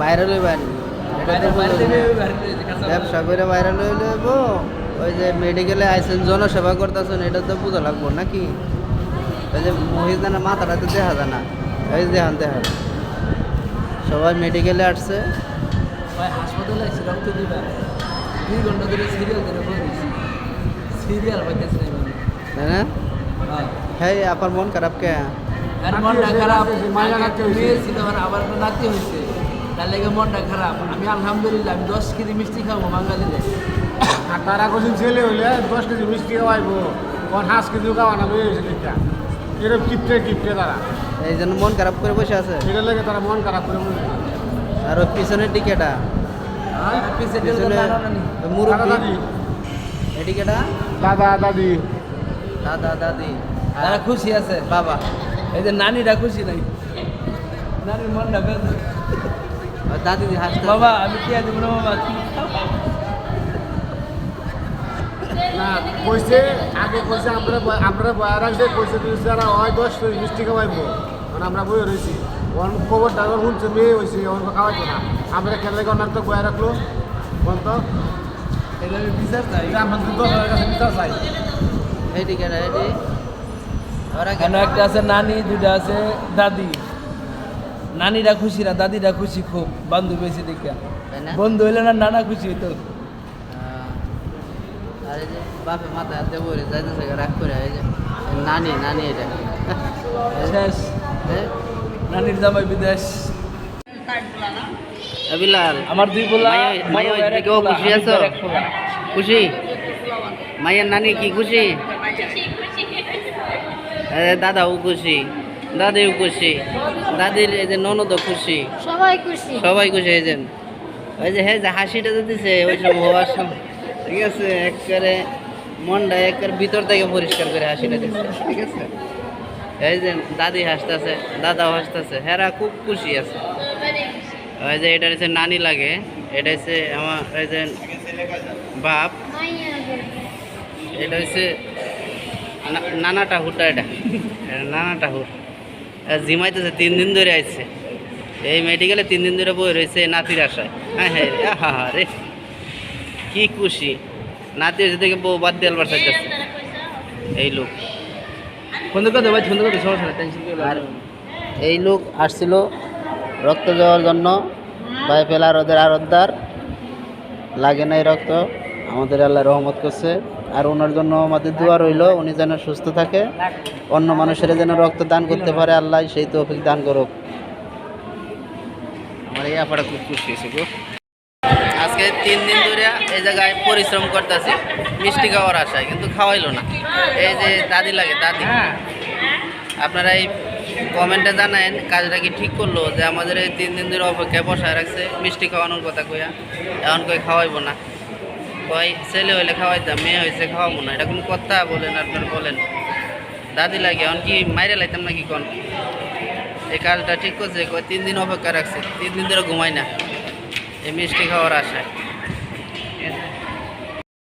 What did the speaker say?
Viral হইবেন ব্যবসা করে ভাইরাল হইলে গো ওই যে মেডিকেলে আইসেন জনসেবা করতেছেন এটা তো বুঝা লাগবো নাকি? ওই যে মহিলার মাথাটা তো দেখা যায় না। এই যে দেখান দেখান সবাই মেডিকেলে আসছে। হাসপাতালে এসে রক্ত দিবা দুই ঘণ্টা ধরে সিরিয়াল ধরে না হ্যাঁ? হ্যাঁ। আপনার মন খারাপ কে? আর মনটা খারাপ হয়েছিল আর আবার একটা নাতি হয়েছে। তার লেগে মনটা খারাপ। আমি আলহামদুলিল্লাহ আমি দশ কেজি মিষ্টি খাব বাঙালিরে আর তারা কোথাও ছেলে হইলে দশ কেজি মিষ্টি খাওয়াইব কোন হাঁস কেজি খাওয়ানো হয়েছে এরকম কিপটে কিপটে তারা। এই জন্য মন খারাপ করে বসে আছে। সেটার লেগে তারা মন খারাপ করে করে। আর ওই পিছনের টিকেটা? পিছনে দাদা দাদি। দাদা দাদি। তারা খুশি আছে। বাবা। এই যে নানিরা খুশি নাই। নানির মনটা আর দাদি হাসতে বাবা আমি কি আছে বলো বাবা? না কইছে আগে কইছে আমরা আমরা বয়া রাখছে কইছে যারা হয় দশ মিষ্টি খাওয়াইব। কারণ আমরা বই রয়েছি ওর খবর ডাক্তার শুনছে মেয়ে হয়েছে ওর খাওয়াইতো না। আমরা খেলে ওনার তো বয়া রাখল। কোন তো এটা আমি বিচার চাই। এটা আমাদের দশ কাছে বিচার চাই। এই ওরা কেন একটা আছে নানি দুটা আছে দাদি। নানিরা খুশি না দাদিরা খুশি খুব বান্ধবী এসে দেখে। বন্ধু হইলে না নানা খুশি হইতো। আর যে বাপে মাথায় হাতে বলে যাইতেছে রাগ করে এই যে এই নানি নানি এটা। শেষ? নানির জামাই বিদেশ। বিলাল আমার দুই পোলা খুশি আছো? খুশি? মায়ের নানি কি খুশি? দাদাও খুশি দাদিও খুশি দাদির এই যে ননদও খুশি। সবাই খুশি। সবাই খুশি হয়েছেন ওই যে হ্যাঁ যে হাসিটা যে দিছে ওই সব হওয়ার সময়। ঠিক আছে একবারে মনটা একবার ভিতর থেকে পরিষ্কার করে হাসিটা দিচ্ছে ঠিক আছে? এই যে দাদি হাসতেছে দাদাও হাসতেছে হেরা খুব খুশি আছে। ওই যে এটা হচ্ছে নানি লাগে এটা হচ্ছে আমার এই যে বাপ। এটা হচ্ছে না- নানা ঠাকুরটা এটা। এটা নানা ঠাকুর আর জিমাইতেছে তিন দিন ধরে আসছে এই মেডিকেলে তিন দিন ধরে বই রয়েছে নাতির আশায়। হ্যাঁ হ্যাঁ আহা হা রে। কি খুশি। নাতি হয়েছে দেখে বউ বাদ দিয়ে আলবার চাইতেছে এই লোক। ফোন করে ভাই ফোন করে সমস্যা টেনশন আর এই লোক আসছিল রক্ত দেওয়ার জন্য। ভাই ফেলার ওদের আরদ্দার। লাগে নাই রক্ত। আমাদের আল্লাহ রহমত করছে। আর ওনার জন্য আমাদের দোয়া রইল, উনি যেন সুস্থ থাকে, অন্য মানুষের যেন রক্ত দান করতে পারে, আল্লাহ সেই তৌফিক দান করুক। আমার এই আপাটা খুব খুশি হয়েছে আজকে তিন দিন ধরে এই জায়গায় পরিশ্রম করতেছি, মিষ্টি খাওয়ার আশায়, কিন্তু খাওয়াইলো না। এই যে দাদি লাগে, দাদি। আপনারা এই কমেন্টে জানায়েন, কাজটা কি ঠিক করল, যে আমাদের এই তিন দিন ধরে অপেক্ষায় বসায় রাখছে, মিষ্টি খাওয়ানোর কথা কইয়া, এখন কই খাওয়াইবো না। কই ছেলে হইলে খাওয়াইতাম, মেয়ে হয়েছে খাওয়াবো না। এটা কোনো কথা বলেন আপনার বলেন। দাদি লাগে, এখন কি মাইরে লাইতাম নাকি কন? এই কাজটা ঠিক করছে কই তিন দিন অপেক্ষা রাখছে, তিন দিন ধরে ঘুমাই না। এই মিষ্টি খাওয়ার আশায়?